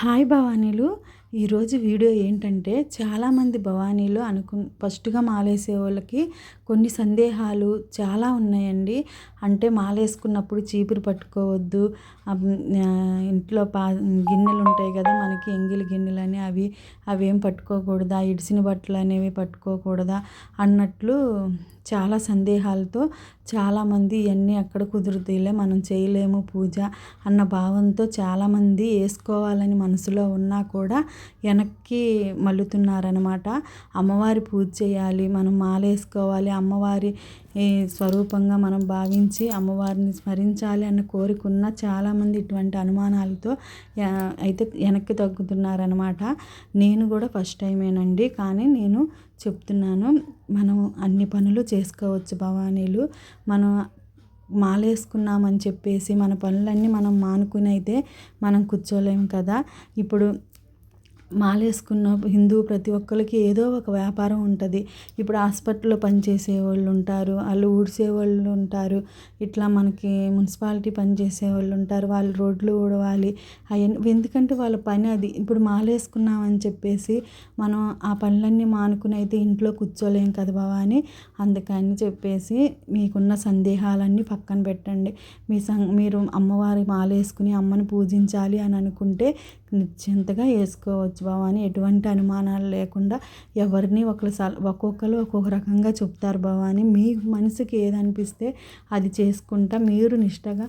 Hi భవానీలు. ఈరోజు video ఏంటంటే చాలామంది భవానీలు అనుకు ఫస్ట్గా మాలేసే వాళ్ళకి కొన్ని సందేహాలు చాలా ఉన్నాయండి. అంటే మాలేసుకున్నప్పుడు చీపురు పట్టుకోవద్దు. ఇంట్లో పా గిన్నెలు ఉంటాయి కదా మనకి ఎంగిలి గిన్నెలు అని అవి అవేం పట్టుకోకూడదా? ఇడిసిన బట్టలు అనేవి పట్టుకోకూడదా? అన్నట్లు చాలా సందేహాలతో చాలామంది ఇవన్నీ ఎక్కడ కుదురుతాయిలే మనం చేయలేము పూజ అన్న భావంతో చాలామంది వేసుకోవాలని మనసులో ఉన్నా కూడా వెనక్కి మల్లుతున్నారనమాట అమ్మవారి పూజ చేయాలి మనం మాల వేసుకోవాలి అమ్మవారి స్వరూపంగా మనం భావించి అమ్మవారిని స్మరించాలి అన్న కోరిక ఉన్న చాలామంది ఇటువంటి అనుమానాలతో అయితే వెనక్కి తగ్గుతున్నారనమాట నేను కూడా ఫస్ట్ టైమేనండి. కానీ నేను చెప్తున్నాను మనం అన్ని పనులు చేసుకోవచ్చు భవానీలు. మనం మాలేసుకున్నామని చెప్పేసి మన పనులన్నీ మనం మానుకుని అయితే మనం కూర్చోలేము కదా. ఇప్పుడు మాలేసుకున్న హిందూ ప్రతి ఒక్కరికి ఏదో ఒక వ్యాపారం ఉంటుంది. ఇప్పుడు హాస్పిటల్లో పనిచేసే వాళ్ళు ఉంటారు వాళ్ళు ఊడ్చే వాళ్ళు ఉంటారు ఇట్లా మనకి మున్సిపాలిటీ పనిచేసే వాళ్ళు ఉంటారు వాళ్ళు రోడ్లు ఊడవాలి అవన్నీ ఎందుకంటే వాళ్ళ పని అది. ఇప్పుడు మాలేసుకున్నామని చెప్పేసి మనం ఆ పనులన్నీ మానుకుని అయితే ఇంట్లో కూర్చోలేం కదా బావా అని అందుకని చెప్పేసి మీకున్న సందేహాలన్నీ పక్కన పెట్టండి. మీ సం మీరు అమ్మవారి మాలేసుకుని అమ్మని పూజించాలి అని అనుకుంటే నిశ్చింతగా వేసుకోవచ్చు. భవాని. ఎటువంటి అనుమానాలు లేకుండా ఎవరిని ఒకరు ఒక్కొక్కరు ఒక్కొక్క రకంగా చెప్తారు భవాని. మీ మనసుకి ఏదనిపిస్తే అది చేసుకుంటా. మీరు నిష్టగా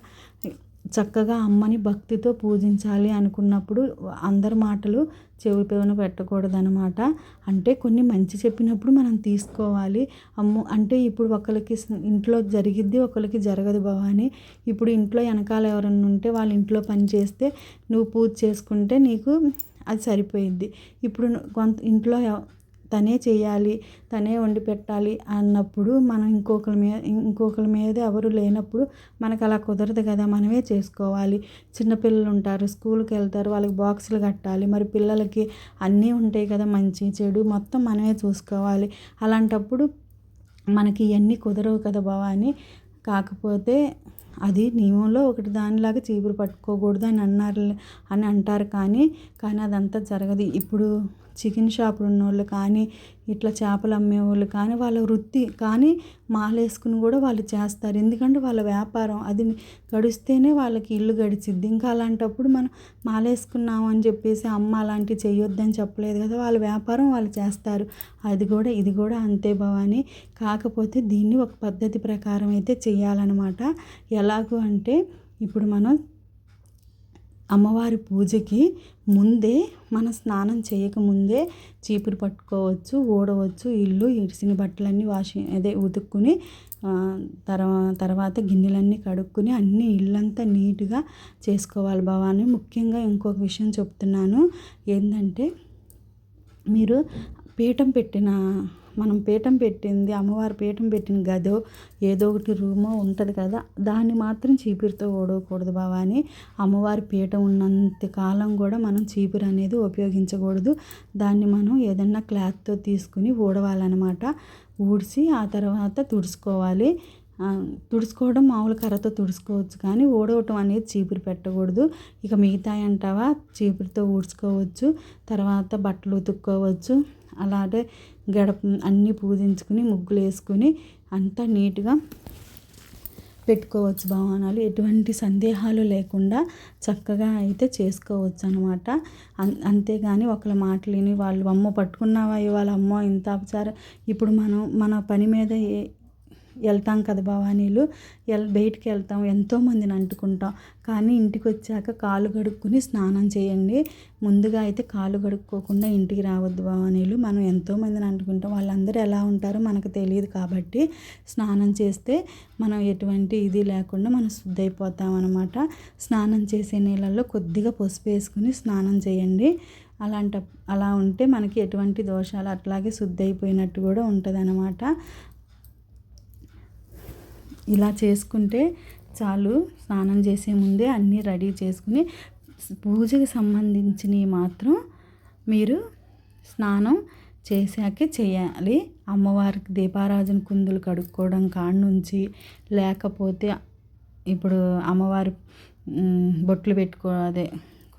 చక్కగా అమ్మని భక్తితో పూజించాలి అనుకున్నప్పుడు అందరి మాటలు చెవి పెవన పెట్టకూడదనమాట అంటే కొన్ని మంచి చెప్పినప్పుడు మనం తీసుకోవాలి. అమ్ము అంటే ఇప్పుడు ఒకరికి ఇంట్లో జరిగిద్ది ఒకరికి జరగదు భవాని. ఇప్పుడు ఇంట్లో వెనకాల ఎవరన్నా ఉంటే వాళ్ళ ఇంట్లో పని చేస్తే నువ్వు పూజ చేసుకుంటే నీకు అది సరిపోయింది. ఇప్పుడు కొంత ఇంట్లో తనే చేయాలి తనే వండి పెట్టాలి అన్నప్పుడు మనం ఇంకొకరి మీద ఇంకొకరి మీద ఎవరు లేనప్పుడు మనకు అలా కుదరదు కదా మనమే చేసుకోవాలి. చిన్నపిల్లలు ఉంటారు స్కూల్కి వెళ్తారు వాళ్ళకి బాక్సులు కట్టాలి మరి పిల్లలకి అన్నీ ఉంటాయి కదా మంచి చెడు మొత్తం మనమే చూసుకోవాలి. అలాంటప్పుడు మనకి ఇవన్నీ కుదరవు కదా బావా అని కాకపోతే అది నియమంలో ఒకటి దానిలాగా చీపురు పట్టుకోకూడదు అని అన్నారు అని అంటారు కానీ కానీ అదంతా జరగదు. ఇప్పుడు చికెన్ షాపులు ఉన్నోళ్ళు కానీ ఇట్లా చేపలు అమ్మేవాళ్ళు కానీ వాళ్ళ వృత్తి కానీ మాలేసుకుని కూడా వాళ్ళు చేస్తారు. ఎందుకంటే వాళ్ళ వ్యాపారం అది గడిస్తేనే వాళ్ళకి ఇల్లు గడిచిద్ది. ఇంకా అలాంటప్పుడు మనం మాలేసుకున్నాం అని చెప్పేసి అమ్మ అలాంటివి చేయొద్దని చెప్పలేదు కదా వాళ్ళ వ్యాపారం వాళ్ళు చేస్తారు. అది కూడా ఇది కూడా అంతే భవాని. కాకపోతే దీన్ని ఒక పద్ధతి ప్రకారం అయితే చేయాలన్నమాట ఎలాగో అంటే ఇప్పుడు మనం అమ్మవారి పూజకి ముందే మనం స్నానం చేయకముందే చీపురు పట్టుకోవచ్చు ఊడవచ్చు ఇల్లు ఇడిసిన బట్టలన్నీ వాషింగ్ అదే ఉతుక్కుని తర్వా తర్వాత గిన్నెలన్నీ కడుక్కుని అన్ని ఇల్లంతా నీట్గా చేసుకోవాలి భవాని. ముఖ్యంగా ఇంకొక విషయం చెప్తున్నాను. ఏంటంటే మీరు పీఠం పెట్టిన మనం పీఠం పెట్టింది అమ్మవారి పీఠం పెట్టిన గదో ఏదో ఒకటి రూమో ఉంటుంది కదా దాన్ని మాత్రం చీపురుతో ఓడవకూడదు బావా అని అమ్మవారి పీఠం ఉన్నంత కాలం కూడా మనం చీపురు అనేది ఉపయోగించకూడదు. దాన్ని మనం ఏదన్నా క్లాత్తో తీసుకుని ఊడవాలన్నమాట. ఊడ్చి ఆ తర్వాత తుడుచుకోవాలి. తుడుచుకోవడం మామూలు కర్రతో తుడుచుకోవచ్చు కానీ ఊడవటం అనేది చీపురు పెట్టకూడదు. ఇక మిగతా అంటావా? చీపురుతో ఊడ్చుకోవచ్చు తర్వాత బట్టలు ఉతుక్కోవచ్చు. అలాగే గడప అన్నీ పూజించుకుని ముగ్గులు వేసుకుని అంతా నీట్గా పెట్టుకోవచ్చు భవనాలు. ఎటువంటి సందేహాలు లేకుండా చక్కగా అయితే చేసుకోవచ్చు అనమాట అంతేగాని ఒకళ్ళ మాటలు విని వాళ్ళు అమ్మ పట్టుకున్నావా ఇవాళ? అమ్మ ఇంత అపచారం. ఇప్పుడు మనం మన పని మీద వెళ్తాం కదా భవానీలు. ఎల్ బయటికి వెళ్తాం. ఎంతోమందిని అంటుకుంటాం. కానీ ఇంటికి వచ్చాక కాలు కడుక్కుని స్నానం చేయండి. ముందుగా అయితే కాలు కడుక్కోకుండా ఇంటికి రావద్దు భవానీలు. మనం ఎంతోమందిని అంటుకుంటాం. వాళ్ళందరూ ఎలా ఉంటారో మనకు తెలియదు కాబట్టి స్నానం చేస్తే మనం ఎటువంటి ఇది లేకుండా మనం శుద్ధైపోతాం అనమాట స్నానం చేసే నీళ్ళల్లో కొద్దిగా పసుపు వేసుకుని స్నానం చేయండి. అలాంట అలా ఉంటే మనకి ఎటువంటి దోషాలు అట్లాగే శుద్ధి అయిపోయినట్టు కూడా ఉంటుంది అనమాట ఇలా చేసుకుంటే చాలు. స్నానం చేసే ముందే అన్నీ రెడీ చేసుకుని పూజకి సంబంధించినవి మాత్రం మీరు స్నానం చేశాకే చేయాలి. అమ్మవారికి దీపారాజన కుందులు కడుక్కోవడం కాడ నుంచి లేకపోతే ఇప్పుడు అమ్మవారి బొట్లు పెట్టుకో అదే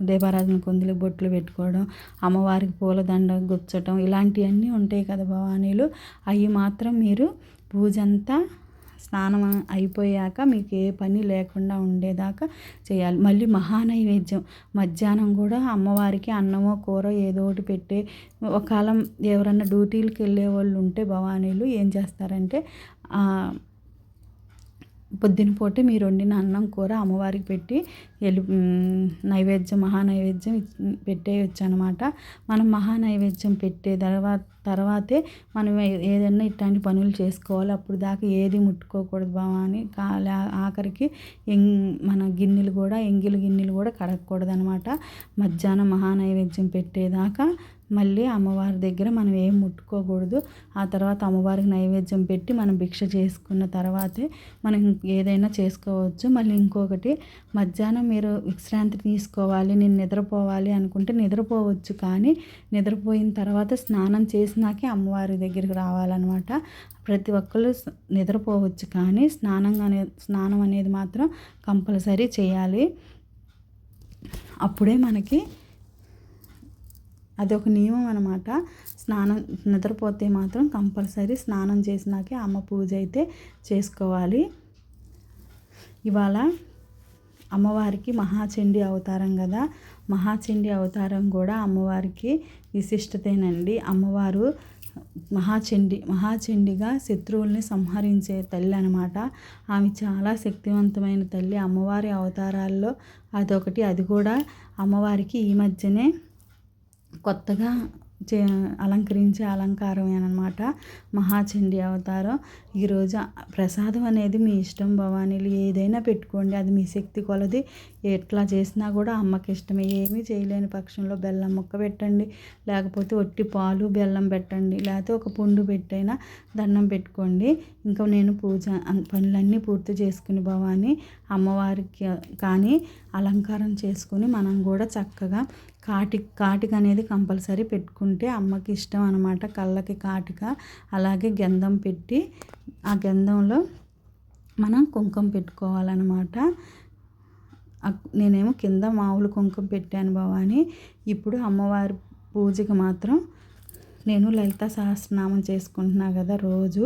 దీపారాజన కుందులకు బొట్లు పెట్టుకోవడం అమ్మవారికి పూలదండ గుచ్చటం ఇలాంటివన్నీ ఉంటాయి కదా భవానీలు. అవి మాత్రం మీరు పూజ అంతా స్నానం అయిపోయాక మీకు ఏ పని లేకుండా ఉండేదాకా చేయాలి. మళ్ళీ మహానైవేద్యం. మధ్యాహ్నం కూడా అమ్మవారికి అన్నమో కూర ఏదో ఒకటి పెట్టే ఒకకాలం ఎవరన్నా డ్యూటీలకు వెళ్ళే వాళ్ళు ఉంటే భవానీలు ఏం చేస్తారంటే పొద్దునపూటే మీరు వండిన అన్నం కూర అమ్మవారికి పెట్టి వెళ్ళి నైవేద్యం మహానైవేద్యం పెట్టేయచ్చు అనమాట మనం మహానైవేద్యం పెట్టే తర్వాత తర్వాతే మనం ఏదైనా ఇట్లాంటి పనులు చేసుకోవాలి. అప్పుడు దాకా ఏది ముట్టుకోకూడదు బావా అని ఆఖరికి మన గిన్నెలు కూడా ఎంగిలి గిన్నెలు కూడా కడగకూడదు అనమాట మధ్యాహ్నం మహానైవేద్యం పెట్టేదాకా మళ్ళీ అమ్మవారి దగ్గర మనం ఏం ముట్టుకోకూడదు. ఆ తర్వాత అమ్మవారికి నైవేద్యం పెట్టి మనం భిక్ష చేసుకున్న తర్వాతే మనం ఏదైనా చేసుకోవచ్చు. మళ్ళీ ఇంకొకటి మధ్యాహ్నం మీరు విశ్రాంతి తీసుకోవాలి నేను నిద్రపోవాలి అనుకుంటే నిద్రపోవచ్చు కానీ నిద్రపోయిన తర్వాత స్నానం చేసినాకే అమ్మవారి దగ్గరికి రావాలన్నమాట. ప్రతి ఒక్కరు నిద్రపోవచ్చు కానీ స్నానం అనే స్నానం అనేది మాత్రం కంపల్సరీ చేయాలి. అప్పుడే మనకి అది ఒక నియమం అనమాట స్నానం నిద్రపోతే మాత్రం కంపల్సరీ స్నానం చేసినాకే అమ్మ పూజ అయితే చేసుకోవాలి. ఇవాళ అమ్మవారికి మహాచండి అవతారం కదా. మహాచండి అవతారం కూడా అమ్మవారికి విశిష్టతేనండి. అమ్మవారు మహాచండి మహాచండిగా శత్రువుల్ని సంహరించే తల్లి అనమాట ఆమె చాలా శక్తివంతమైన తల్లి. అమ్మవారి అవతారాల్లో అదొకటి. అది కూడా అమ్మవారికి ఈ మధ్యనే కొత్తగా చే అలంకరించే అలంకారమేనమాట మహాచండి అవతారం. ఈరోజు ప్రసాదం అనేది మీ ఇష్టం భవానీలు ఏదైనా పెట్టుకోండి అది మీ శక్తి కొలది. ఎట్లా చేసినా కూడా అమ్మకి ఇష్టమే. ఏమీ చేయలేని పక్షంలో బెల్లం ముక్క పెట్టండి లేకపోతే ఒట్టి పాలు బెల్లం పెట్టండి లేకపోతే ఒక పుండు పెట్టైనా దండం పెట్టుకోండి. ఇంకా నేను పూజ పనులన్నీ పూర్తి చేసుకుని భవాని అమ్మవారికి కానీ అలంకారం చేసుకుని మనం కూడా చక్కగా కాటి కాటిక అనేది కంపల్సరీ పెట్టుకుంటే అమ్మకి ఇష్టం అనమాట కళ్ళకి కాటిక అలాగే గంధం పెట్టి ఆ గంధంలో మనం కుంకుమ పెట్టుకోవాలన్నమాట. నేనేమో కింద మామూలు కుంకుమ పెట్టాను భవాని ఇప్పుడు అమ్మవారి పూజకి మాత్రం నేను లలిత సహస్రనామం చేసుకుంటున్నా కదా రోజు.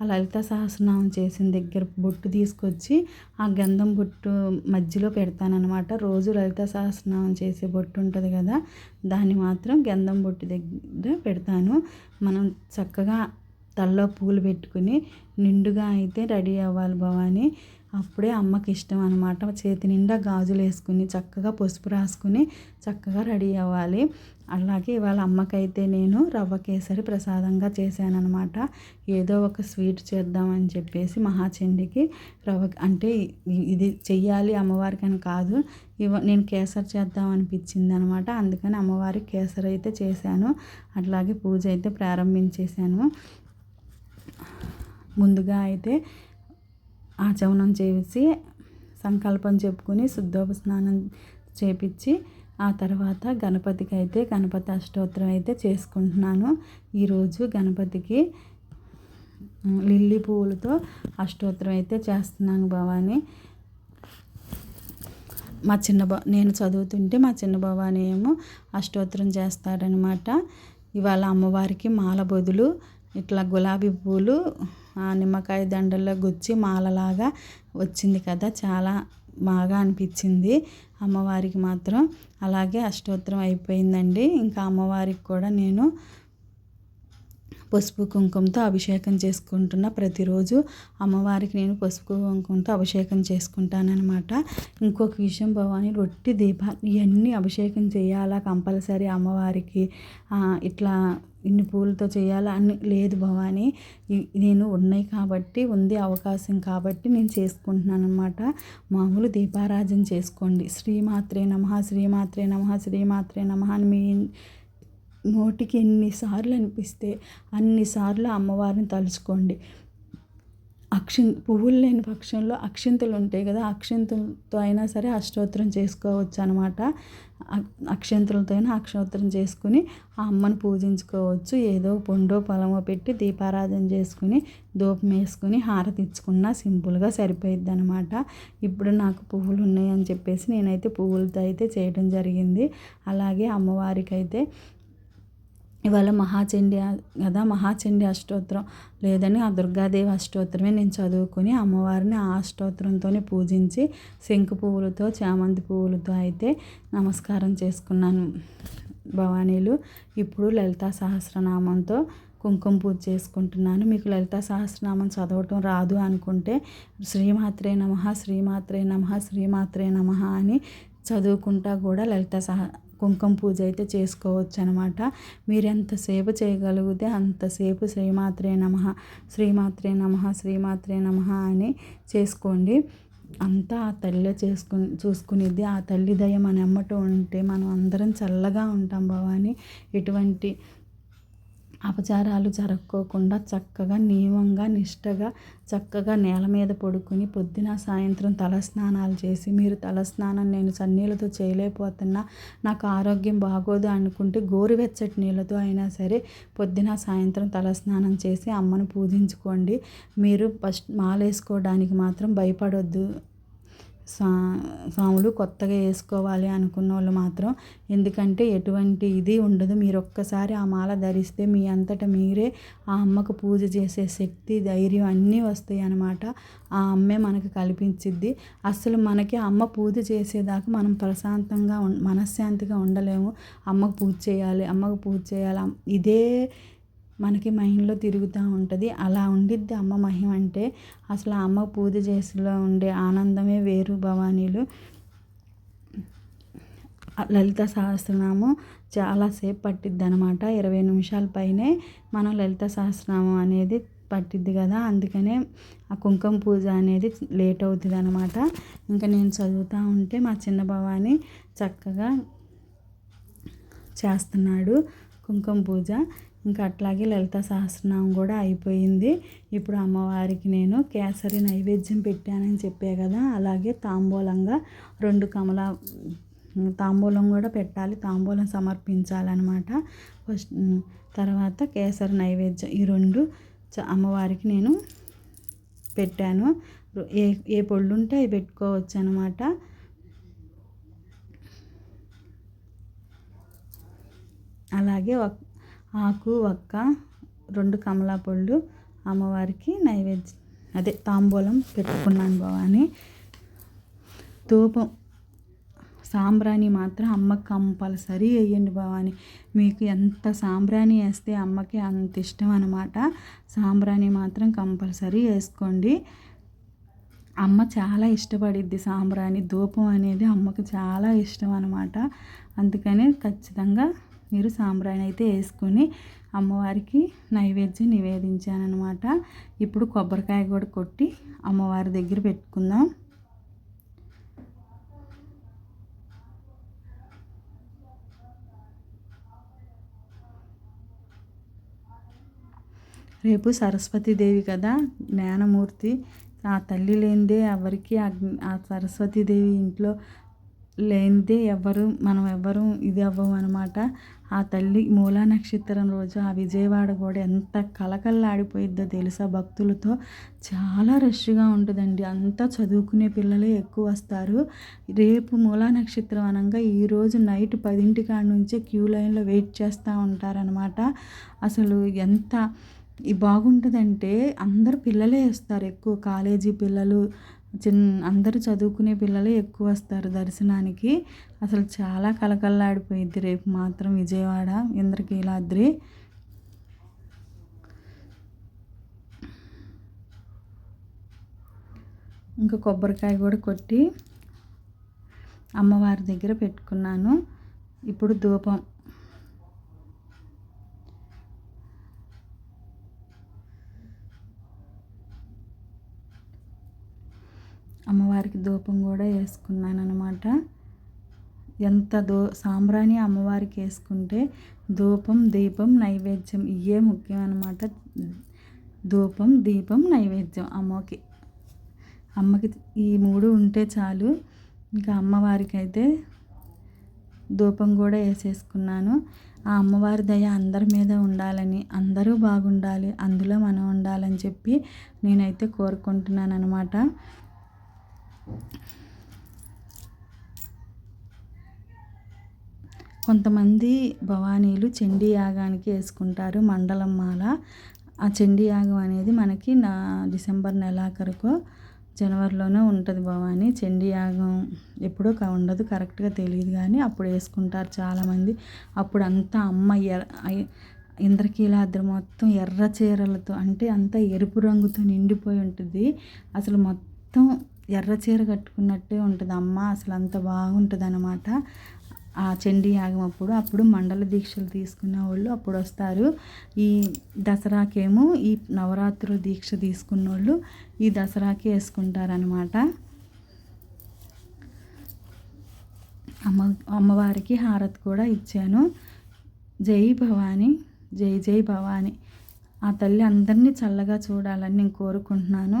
ఆ లలిత సహస్రనామం చేసిన దగ్గర బొట్టు తీసుకొచ్చి ఆ గంధం బొట్టు మధ్యలో పెడతానమాట రోజు లలిత సహస్రనామం చేసే బొట్టు ఉంటుంది కదా దాన్ని మాత్రం గంధం బొట్టు దగ్గర పెడతాను. మనం చక్కగా తల్లో పూలు పెట్టుకుని నిండుగా అయితే రెడీ అవ్వాలి భవాని. అప్పుడే అమ్మకి ఇష్టం అనమాట చేతి నిండా గాజులు వేసుకుని చక్కగా పసుపు రాసుకుని చక్కగా రెడీ అవ్వాలి. అలాగే ఇవాళ అమ్మకైతే నేను రవ్వ కేసరి ప్రసాదంగా చేశానఅనమాట ఏదో ఒక స్వీట్ చేద్దామని చెప్పేసి మహాచండికి రవ్వ అంటే ఇది చెయ్యాలి అమ్మవారికి అని కాదు. ఇవ నేను కేసరి చేద్దాం అనిపించింది అనమాట అందుకని అమ్మవారికి కేసరి అయితే చేశాను. అట్లాగే పూజ అయితే ప్రారంభించేశాను. ముందుగా అయితే ఆచమనం చేసి సంకల్పం చెప్పుకొని శుద్ధోప స్నానం చేపించి ఆ తర్వాత గణపతికి అయితే గణపతి అష్టోత్తరం అయితే చేసుకుంటున్నాను. ఈరోజు గణపతికి లిల్లీ పువ్వులతో అష్టోత్తరం అయితే చేస్తున్నాను భవాని. మా చిన్న బా నేను చదువుతుంటే మా చిన్న భవాని ఏమో అష్టోత్తరం చేస్తాడనమాట. ఇవాళ అమ్మవారికి మాల బదులు ఇట్లా గులాబీ పూలు నిమ్మకాయ దండల్లో గుచ్చి మాలలాగా వచ్చింది కదా చాలా బాగా అనిపించింది. అమ్మవారికి మాత్రం అలాగే అష్టోత్తరం అయిపోయిందండి. ఇంకా అమ్మవారికి కూడా నేను పసుపు కుంకుమతో అభిషేకం చేసుకుంటున్న ప్రతిరోజు అమ్మవారికి నేను పసుపు కుంకుమతో అభిషేకం చేసుకుంటానమాట ఇంకొక విషయం భవాని రొట్టి దీప ఇవన్నీ అభిషేకం చేయాలా కంపల్సరీ అమ్మవారికి? ఇట్లా ఇన్ని పూలతో చేయాలా అని లేదు భవానీ. నేను ఉన్నాయి కాబట్టి ఉంది అవకాశం కాబట్టి నేను చేసుకుంటున్నాను అనమాట మామూలు దీపారాజన చేసుకోండి. శ్రీమాత్రే నమ శ్రీమాత్రే నమ శ్రీమాత్రే నమ అని మీ నోటికి ఎన్నిసార్లు అనిపిస్తే అన్నిసార్లు అమ్మవారిని తలుచుకోండి. అక్షిం పువ్వులు లేని పక్షంలో అక్షింతలు ఉంటాయి కదా అక్షింతలతో అయినా సరే అష్టోత్తరం చేసుకోవచ్చు అనమాట అక్షంతలతో అయినా అక్షోత్తరం చేసుకుని ఆ అమ్మను పూజించుకోవచ్చు. ఏదో పొండో పొలమో పెట్టి దీపారాధన చేసుకుని ధూపం వేసుకుని హారతి ఇచ్చుకున్నా సింపుల్గా సరిపోయిద్ది అనమాట ఇప్పుడు నాకు పువ్వులు ఉన్నాయని చెప్పేసి నేనైతే పువ్వులతో అయితే చేయడం జరిగింది. అలాగే అమ్మవారికి అయితే ఇవాళ మహాచండి కదా మహాచండి అష్టోత్తరం లేదని ఆ దుర్గాదేవి అష్టోత్తరమే నేను చదువుకొని అమ్మవారిని ఆ అష్టోత్తరంతోనే పూజించి శంకు పువ్వులతో చామంతి పువ్వులతో అయితే నమస్కారం చేసుకున్నాను. భవానీలు ఇప్పుడు లలితా సహస్రనామంతో కుంకుమ పూజ చేసుకుంటున్నాను. మీకు లలితా సహస్రనామం చదవటం రాదు అనుకుంటే శ్రీమాత్రే నమ శ్రీమాత్రే నమ శ్రీమాత్రే నమ అని చదువుకుంటా కూడా లలిత సహ కుంకుమ పూజ అయితే చేసుకోవచ్చు అనమాట మీరు ఎంతసేపు చేయగలిగితే అంతసేపు శ్రీమాత్రే నమ శ్రీమాత్రే నమ శ్రీమాత్రే నమ అని చేసుకోండి. అంతా ఆ తల్లి చేసుకుని చూసుకునేది ఆ తల్లి దయ మన ఎమ్మట ఉంటే మనం అందరం చల్లగా ఉంటాం భవాని. ఎటువంటి అపచారాలు జరక్కోకుండా చక్కగా నియమంగా నిష్టగా చక్కగా నేల మీద పడుకుని పొద్దున సాయంత్రం తలస్నానాలు చేసి మీరు తలస్నానం నేను చన్నీళ్ళతో చేయలేకపోతున్నా నాకు ఆరోగ్యం బాగోదు అనుకుంటే గోరువెచ్చటి నీళ్ళతో అయినా సరే పొద్దున సాయంత్రం తలస్నానం చేసి అమ్మను పూజించుకోండి. మీరు ఫస్ట్ మాలేసుకోవడానికి మాత్రం భయపడొద్దు. సా సాములు కొత్తగా వేసుకోవాలి అనుకున్న వాళ్ళు మాత్రం ఎందుకంటే ఎటువంటి ఇది ఉండదు. మీరు ఒక్కసారి ఆ మాల ధరిస్తే మీ అంతటా మీరే ఆ అమ్మకు పూజ చేసే శక్తి ధైర్యం అన్నీ వస్తాయి అన్నమాట ఆ అమ్మే మనకు కల్పించిద్ది. అసలు మనకి అమ్మ పూజ చేసేదాకా మనం ప్రశాంతంగా మనశ్శాంతిగా ఉండలేము. అమ్మకు పూజ చేయాలి అమ్మకు పూజ చేయాలి. ఇదే మనకి మైండ్లో తిరుగుతూ ఉంటుంది. అలా ఉండిద్ది అమ్మ మహిమ అంటే అసలు అమ్మ పూజ చేసిలో ఉండే ఆనందమే వేరు భవానీలు. లలిత సహస్రనామం చాలాసేపు పట్టిద్ది అనమాట ఇరవై నిమిషాల పైనే మనం లలిత సహస్రనామం అనేది పట్టిద్ది కదా. అందుకనే ఆ కుంకుమ పూజ అనేది లేట్ అవుతుంది అనమాట ఇంకా నేను చదువుతూ ఉంటే మా చిన్న భవాని చక్కగా చేస్తున్నాడు కుంకుమ పూజ. ఇంకా అట్లాగే లలిత సహస్రనామం కూడా అయిపోయింది. ఇప్పుడు అమ్మవారికి నేను కేసరి నైవేద్యం పెట్టానని చెప్పే కదా అలాగే తాంబూలంగా రెండు కమల తాంబూలం కూడా పెట్టాలి తాంబూలం సమర్పించాలన్నమాట. ఫస్ట్ తర్వాత కేసరి నైవేద్యం ఈ రెండు అమ్మవారికి నేను పెట్టాను. ఏ ఏ పళ్ళు ఉంటే అవి పెట్టుకోవచ్చు అనమాట అలాగే ఆకు ఒక్క రెండు కమలా పళ్ళు అమ్మవారికి నైవేద్యం. అదే తాంబూలం పెట్టుకున్నాను భవాని ధూపం సాంబ్రాణి మాత్రం అమ్మకి కంపల్సరీ వేయండి భవాని మీకు ఎంత సాంబ్రాణి వేస్తే అమ్మకి అంత ఇష్టం అనమాట సాంబ్రాణి మాత్రం కంపల్సరీ వేసుకోండి. అమ్మ చాలా ఇష్టపడిద్ది సాంబ్రాణి. ధూపం అనేది అమ్మకు చాలా ఇష్టం అనమాట అందుకని ఖచ్చితంగా మీరు సాంబ్రాణి అయితే వేసుకొని అమ్మవారికి నైవేద్యం నివేదించానమాట ఇప్పుడు కొబ్బరికాయ కూడా కొట్టి అమ్మవారి దగ్గర పెట్టుకుందాం. రేపు సరస్వతీదేవి కదా జ్ఞానమూర్తి. ఆ తల్లి లేనిదే ఎవరికి ఆ సరస్వతీదేవి ఇంట్లో లేనిదే ఎవ్వరు మనం ఎవ్వరు ఇది అవ్వము అనమాట ఆ తల్లి మూలా నక్షత్రం రోజు ఆ విజయవాడ కూడా ఎంత కలకల్లాడిపోయిద్దో తెలుసా భక్తులతో? చాలా రష్గా ఉంటుందండి. అంతా చదువుకునే పిల్లలే ఎక్కువ వస్తారు. రేపు మూలా నక్షత్రం అనగా ఈరోజు నైట్ పదింటి కాడ నుంచే క్యూ లైన్లో వెయిట్ చేస్తూ ఉంటారనమాట అసలు ఎంత బాగుంటుందంటే అందరు పిల్లలే వస్తారు ఎక్కువ. కాలేజీ పిల్లలు చిన్న అందరూ చదువుకునే పిల్లలే ఎక్కువ వస్తారు దర్శనానికి. అసలు చాలా కలకల్లాడిపోయింది రేపు మాత్రం విజయవాడ. ఇంద్రకీలాద్రి ఇంకా కొబ్బరికాయ కూడా కొట్టి అమ్మవారి దగ్గర పెట్టుకున్నాను. ఇప్పుడు ధూపం. అమ్మవారికి ధూపం కూడా వేసుకున్నాను అనమాట ఎంత దో సాంబ్రాణి అమ్మవారికి వేసుకుంటే ధూపం దీపం నైవేద్యం ఇవే ముఖ్యం అనమాట ధూపం దీపం నైవేద్యం అమ్మకి. అమ్మకి ఈ మూడు ఉంటే చాలు. ఇంకా అమ్మవారికి అయితే ధూపం కూడా వేసేసుకున్నాను. ఆ అమ్మవారి దయ అందరి మీద ఉండాలని అందరూ బాగుండాలి అందులో మనం ఉండాలని చెప్పి నేనైతే కోరుకుంటున్నాను అనమాట కొంతమంది భవానీలు చండీ యాగానికి వేసుకుంటారు మండలం మాల. ఆ చండీ యాగం అనేది మనకి నా డిసెంబర్ నెలాఖరుకో జనవరిలోనే ఉంటుంది భవానీ. చండీ యాగం ఎప్పుడో ఉండదు కరెక్ట్గా తెలియదు కానీ అప్పుడు వేసుకుంటారు చాలామంది. అప్పుడు అంతా అమ్మ ఇంద్రకీలాద్రి మొత్తం ఎర్ర చీరలతో అంటే అంతా ఎరుపు రంగుతో నిండిపోయి ఉంటుంది. అసలు మొత్తం ఎర్ర చీర కట్టుకున్నట్టే ఉంటుంది. అమ్మ అసలు అంత బాగుంటుంది అనమాట ఆ చండీ యాగం అప్పుడు అప్పుడు మండల దీక్షలు తీసుకున్న వాళ్ళు అప్పుడు వస్తారు. ఈ దసరాకేమో ఈ నవరాత్రుల దీక్ష తీసుకున్న వాళ్ళు ఈ దసరాకి వేసుకుంటారనమాట అమ్మ అమ్మవారికి హారతి కూడా ఇచ్చాను. జై భవాని జై జై భవాని. ఆ తల్లి అందరినీ చల్లగా చూడాలని నేను కోరుకుంటున్నాను.